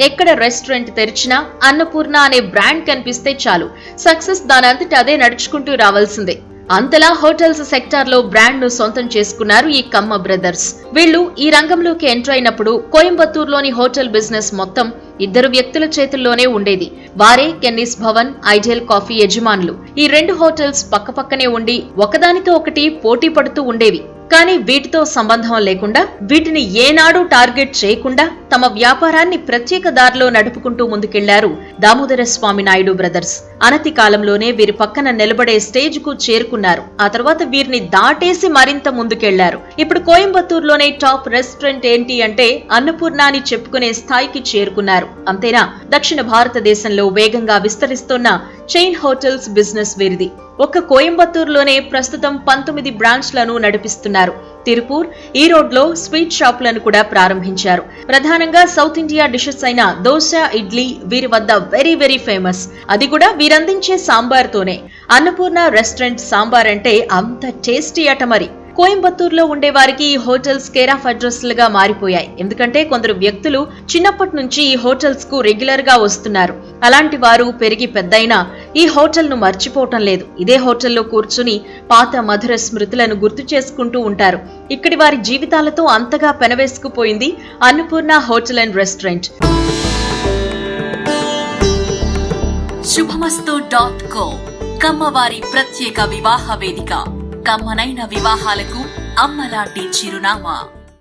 ఎక్కడ రెస్టారెంట్ తెరిచినా అన్నపూర్ణ అనే బ్రాండ్ కనిపిస్తే చాలు. సక్సెస్ దానంతట అదే నడుచుకుంటూ రావాల్సిందే. అంతలా హోటల్స్ సెక్టార్లో బ్రాండ్ను సొంతం చేసుకున్నారు ఈ కమ్మ బ్రదర్స్. వీళ్ళు ఈ రంగంలోకి ఎంటర్ అయినప్పుడు కోయంబత్తూరులోని హోటల్ బిజినెస్ మొత్తం ఇద్దరు వ్యక్తుల చేతుల్లోనే ఉండేది. వారే కెన్నిస్ భవన్ ఐడియల్ కాఫీ యజమానులు. ఈ రెండు హోటల్స్ పక్కపక్కనే ఉండి ఒకదానితో ఒకటి పోటీ పడుతూ ఉండేవి. కానీ వీటితో సంబంధం లేకుండా వీటిని ఏనాడు టార్గెట్ చేయకుండా తమ వ్యాపారాన్ని ప్రత్యేక దారిలో నడుపుకుంటూ ముందుకెళ్ళారు దామోదర స్వామి నాయుడు బ్రదర్స్. అనతి కాలంలోనే వీరి పక్కన నిలబడే స్టేజ్కు చేరుకున్నారు. ఆ తర్వాత వీరిని దాటేసి మరింత ముందుకెళ్ళారు. ఇప్పుడు కోయంబత్తూరులోనే టాప్ రెస్టారెంట్ ఏంటి అంటే అన్నపూర్ణ అని చెప్పుకునే స్థాయికి చేరుకున్నారు. అంతేనా? దక్షిణ భారతదేశంలో వేగంగా విస్తరిస్తున్న చైన్ హోటల్స్ బిజినెస్ వీరిది. ఒక్క కోయంబత్తూరులోనే ప్రస్తుతం పంతొమ్మిది బ్రాంచ్లను నడిపిస్తున్నారు. తిరుపూర్ ఈ రోడ్లో స్వీట్ షాపులను కూడా ప్రారంభించారు. ప్రధానంగా సౌత్ ఇండియా డిషెస్ అయిన దోశ ఇడ్లీ వీరి వద్ద వెరీ వెరీ ఫేమస్. అది కూడా వీరందించే సాంబార్తోనే. అన్నపూర్ణ రెస్టారెంట్ సాంబార్ అంటే అంత టేస్టీ అట మరి. కోయంబత్తూరులో ఉండే వారికి ఈ హోటల్స్ కేర్ ఆఫ్ అడ్రస్లుగా మారిపోయాయి. ఎందుకంటే కొందరు వ్యక్తులు చిన్నప్పటి నుంచి ఈ హోటల్స్కు రెగ్యులర్గా వస్తున్నారు. అలాంటి వారు పెరిగి పెద్దయినా ఈ హోటల్ను మర్చిపోవటం లేదు. ఇదే హోటల్లో కూర్చుని పాత మధుర స్మృతులను గుర్తు చేసుకుంటూ ఉంటారు. ఇక్కడి వారి జీవితాలతో అంతగా పెనవేసుకుపోయింది Annapurna hotel and restaurant. Subhamastu dot co కమ్మవారి ప్రత్యేక వివాహ వేదిక. కమ్మనైన వివాహాలకు అమ్మలాంటి చిరునామా.